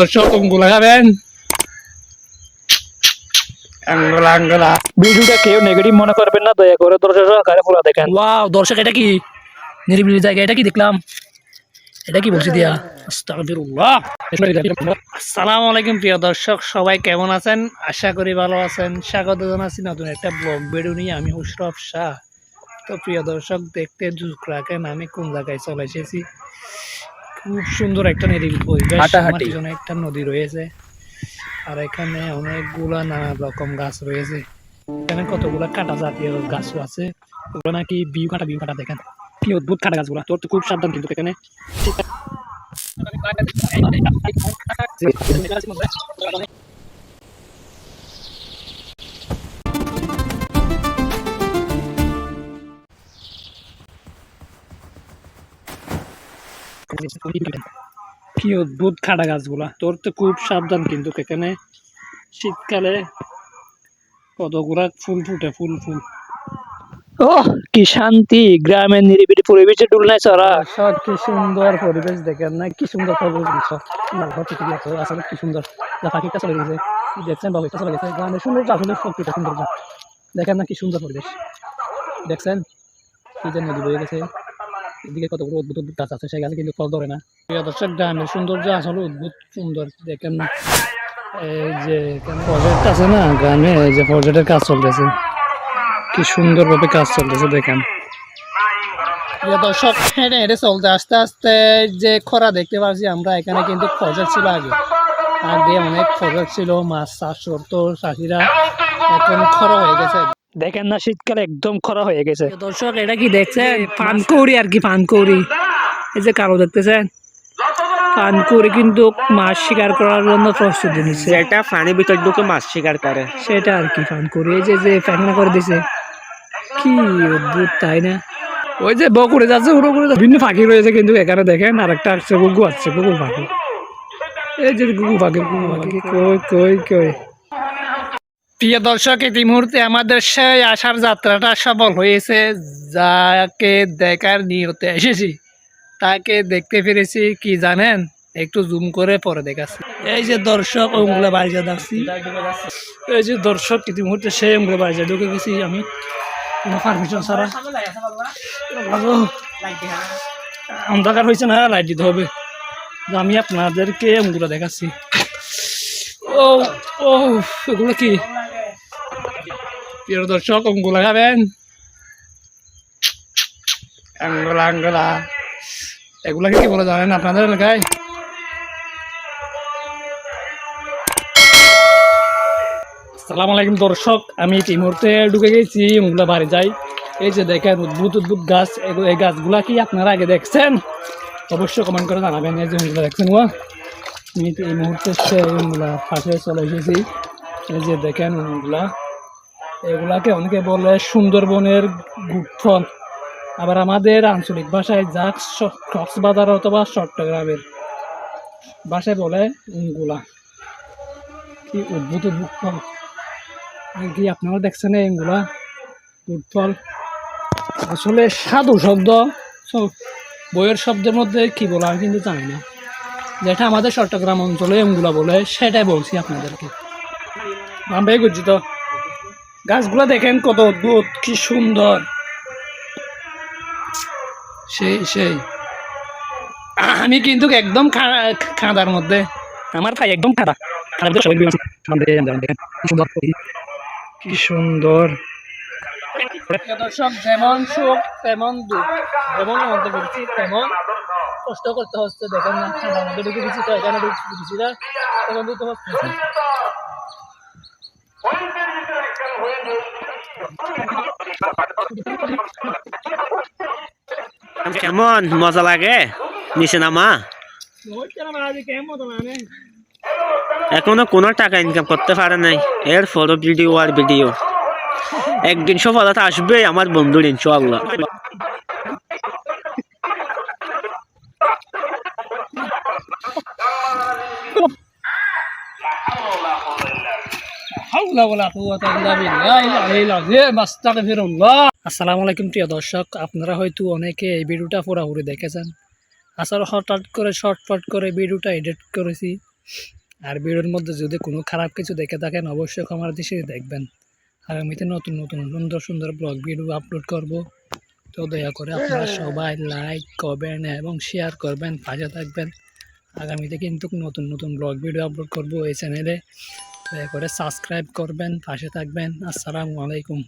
দর্শক অঙ্গুলা খাবেন। আঙ্গুলা আঙ্গুলা ভিডিওটা কেউ নেগেটিভ মনে করবেন না দয়া করে দর্শক সহকারে পুরো দেখেন। ওয়াও দর্শক এটা কি? নিরিবিলি জায়গা এটা কি দেখলাম? এটা কি বলছি দিয়া? আস্তাগফিরুল্লাহ। আসসালামু আলাইকুম প্রিয় দর্শক সবাই কেমন আছেন? আশা করি ভালো আছেন। স্বাগত জানাচ্ছি নতুন একটা ব্লগ ভিডিও নিয়ে। আমি হুশরফ শাহ। তো প্রিয় দর্শক দেখতে যুগ রাখেন আমি কোন জায়গায় চলে এসেছি? খুব সুন্দর একটা নদীর পরিবেশ হাঁটাহাঁটি। একটা নদী রয়েছে। আর এখানে অনেকগুলা নানা রকম গাছ রয়েছে। এখানে কতগুলো কাটা জাতীয় গাছ আছে। ওগুলো নাকি বিউ কাটা বিউ কাটা দেখেন। কি অদ্ভুত কাটা গাছগুলা। তোর তো খুব সাবধান কিন্তু এখানে। কি অদ্ভুত খাটা গাছগুলা। তোর তো খুব সাবধান কিন্তু এখানে শীতকালে কতগুলা ফুল ফুটে ফুল ফুল। ও কি শান্তি গ্রামের নিরিবিলি পরিবেশে ডুলনায় চড়া সব কি সুন্দর পরিবেশ দেখেন না কি সুন্দর পরিবেশ আসলে কি সুন্দর। পাখিটা চলে গেছে দেখছেন? বাবু চলে গেছে। গ্রামের সুন্দর আসলে সুন্দর দেখেন না কি সুন্দর পরিবেশ। দেখছেন? কি যে নদী বয়ে গেছে। এদিকে কতগুলো অদ্ভুত অদ্ভুত গাছ আছে গাছে কিন্তু ফল ধরে না। প্রিয় দর্শক, গ্রামের সৌন্দর্য আসলে অদ্ভুত সুন্দর। দেখেন না এই যে প্রজেক্ট আছে না, গ্রামে যে প্রজেক্টের কাজ চলতেছে। কি সুন্দরভাবে কাজ চলতেছে, দেখেন। দর্শক, হেঁটে হেঁটে চলতে, আস্তে আস্তে যে খরা দেখতে পাচ্ছি আমরা, এখানে কিন্তু প্রজেক্ট ছিল আগে। আগে অনেক প্রজেক্ট ছিল, মাছ চাষ করতো, চাষিরা। এখন খরা হয়ে গেছে। দেখেন না শীতকালে একদম খরা হয়ে গেছে। দর্শক এটা কি দেখছেন? পানকৌড়ি আর কি পানকৌড়ি। এই যে কালো দেখতেছেন? পানকৌড়ি কিন্তু মাছ শিকার করার জন্য প্রস্তুতি নিচ্ছে। যেটা পানির ভিতর ঢুকে মাছ শিকার করে। সেটা আর কি পানকৌড়ি। এই যে যে পায়খানা করে দিছে। কি অদ্ভুত তাই না? ওই যে বকুড়ে যাচ্ছে উড়ো করে যাচ্ছে। বিভিন্ন পাখি রয়েছে কিন্তু এখানে দেখেন আর একটা আসছে গুগু আসছে গুগু পাখি এই যে গুগু পাখি গুগু পাখি কই কই কই? প্রিয় দর্শক, এই মুহূর্তে আমাদের সেই আসার যাত্রাটা সফল হয়েছে। যাকে দেখার নিয়তে এসেছি, তাকে দেখতে পেরেছি, কি জানেন? একটু জুম করে পরে দেখাচ্ছি। এই যে দর্শক ওগুলো বাড়িতে যাচ্ছি। এই যে দর্শক, এই মুহূর্তে সেই ওগুলো বাড়িতে ঢুকে গেছি আমি। কোনো পারমিশন ছাড়া। অন্ধকার হয়েছে না লাইট দিতে হবে। আমি আপনাদেরকে ওগুলো দেখাচ্ছি। ও ও, এগুলো কি? প্রিয় দর্শক অঙ্গুলা খাবেন আঙ্গুলা আঙ্গুলা এগুলাকে কি বলে জানেন আপনাদের এলাকায় সালাম আলাইকুম দর্শক। আমি এই মুহূর্তে ঢুকে গেছি ওগুলা বাড়ি যাই। এই যে দেখেন, উদ্ভুত উদ্ভুত গাছ, এই গাছগুলা কি আপনারা আগে দেখছেন? অবশ্যই কমেন্ট করে জানাবেন, এই যে ওগুলো দেখছেন ওয়া আমি এই মুহূর্তে ওগুলা পাশে চলে এসেছি। এই যে দেখেন ওগুলা এগুলাকে অনেকে বলে সুন্দরবনের গুটফল আবার আমাদের আঞ্চলিক ভাষায় যা স- কক্সবাজার অথবা চট্টগ্রামের ভাষায় বলে উঙ্গুলা। কি উদ্ভুত আর কি আপনারা দেখছেন এগুলা উৎফল আসলে সাধু শব্দ বইয়ের শব্দের মধ্যে কি বলা আমি কিন্তু জানি না। যেটা আমাদের চট্টগ্রাম অঞ্চলে এগুলা বলে, সেটাই বলছি আপনাদেরকে। আমি করছি তো গাছগুলা দেখেন কত অদ্ভুত কি সুন্দর। সেই সেই। আমি কিন্তু একদম খাঁদার মধ্যে। আমার ভাই একদম খাদা। খাদার কি সুন্দর। কি সুন্দর। দর্শক যেমন সুখ তেমন দুঃখ। যেমন মধ্যে করছি তেমন কষ্ট করতে হচ্ছে। দেখেন না ঠান্ডার মধ্যে ঢুকে দিচ্ছি তো এখানে ঢুকছি না। দিতে হচ্ছে কেমন? মজা লাগে? নিচে নামা এখনও কোনো টাকা ইনকাম করতে পারে নাই। এর ফটো ভিডিও আর ভিডিও একদিন সফলতা আসবে আমার বন্ধুর, ইনশাআল্লাহ। আসসালামু আলাইকুম প্রিয় দর্শক, আপনারা হয়তো অনেকে এই ভিডিওটা পুরোপুরি দেখেছেন। আসলে হঠাৎ করে শর্টফট করে ভিডিওটা এডিট করেছি। আর ভিডিওর মধ্যে যদি কোনো খারাপ কিছু দেখে থাকেন, অবশ্যই ক্ষমার দৃষ্টিতে দেখবেন। আগামীতে নতুন নতুন, সুন্দর সুন্দর ব্লগ, ভিডিও আপলোড করব। তো দয়া করে আপনারা সবাই লাইক করবেন এবং শেয়ার করবেন, পাশে থাকবেন। আগামীতে কিন্তু নতুন নতুন ব্লগ, ভিডিও আপলোড করব এই চ্যানেলে। দয়া করে সাবস্ক্রাইব করবেন পাশে থাকবেন। আসসালামু আলাইকুম।